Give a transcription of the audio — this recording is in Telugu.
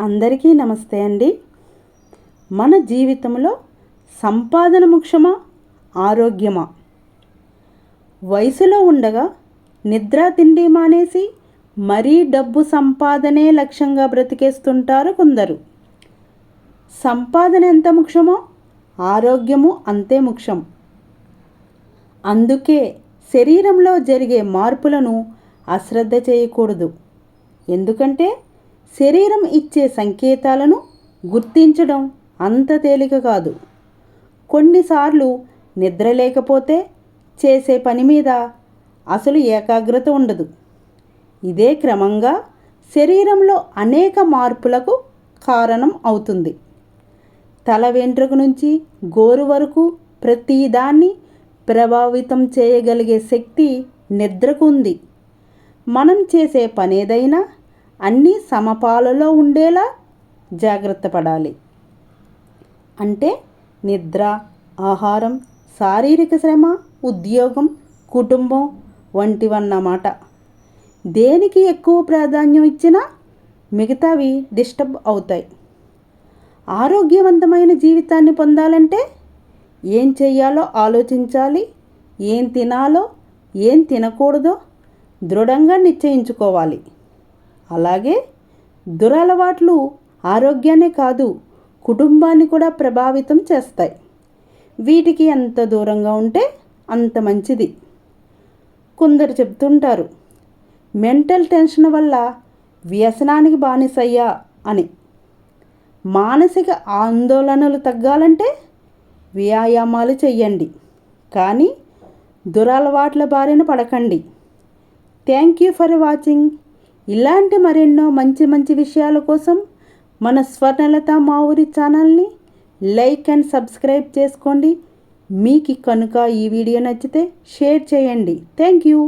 అందరికీ నమస్తే అండి. మన జీవితంలో సంపాదన ముఖ్యమా ఆరోగ్యమా? వయసులో ఉండగా నిద్ర తిండి మానేసి మరీ డబ్బు సంపాదనే లక్ష్యంగా బ్రతికేస్తుంటారు కొందరు. సంపాదన ఎంత ముఖ్యమో ఆరోగ్యము అంతే ముఖ్యం. అందుకే శరీరంలో జరిగే మార్పులను అశ్రద్ధ చేయకూడదు. ఎందుకంటే శరీరం ఇచ్చే సంకేతాలను గుర్తించడం అంత తేలిక కాదు. కొన్నిసార్లు నిద్ర లేకపోతే చేసే పని మీద అసలు ఏకాగ్రత ఉండదు. ఇదే క్రమంగా శరీరంలో అనేక మార్పులకు కారణం అవుతుంది. తల వెంట్రుక నుంచి గోరు వరకు ప్రతిదాన్ని ప్రభావితం చేయగలిగే శక్తి నిద్రకు ఉంది. మనం చేసే పనేదైనా అన్నీ సమపాలలో ఉండేలా జాగ్రత్త పడాలి. అంటే నిద్ర ఆహారం శారీరక శ్రమ ఉద్యోగం కుటుంబం వంటివన్నమాట. దేనికి ఎక్కువ ప్రాధాన్యం ఇచ్చినా మిగతావి డిస్టర్బ్ అవుతాయి. ఆరోగ్యవంతమైన జీవితాన్ని పొందాలంటే ఏం చేయాలో ఆలోచించాలి ఏం తినాలో ఏం తినకూడదో దృఢంగా నిశ్చయించుకోవాలి. అలాగే దురలవాట్లు ఆరోగ్యాన్ని కాదు కుటుంబాన్ని కూడా ప్రభావితం చేస్తాయి. వీటికి ఎంత దూరంగా ఉంటే అంత మంచిది. కొందరు చెప్తుంటారు మెంటల్ టెన్షన్ వల్ల వ్యసనానికి బానిసయ్యా అని. మానసిక ఆందోళనలు తగ్గాలంటే వ్యాయామాలు చెయ్యండి కానీ దురలవాట్ల బారిన పడకండి. Thank you for watching. ఇలాంటి మరెన్నో మంచి మంచి విషయాల కోసం మన స్వర్ణలత మా ఊరి ఛానల్ని లైక్ అండ్ సబ్స్క్రైబ్ చేసుకోండి. మీకు కనుక ఈ వీడియో నచ్చితే షేర్ చేయండి. Thank you.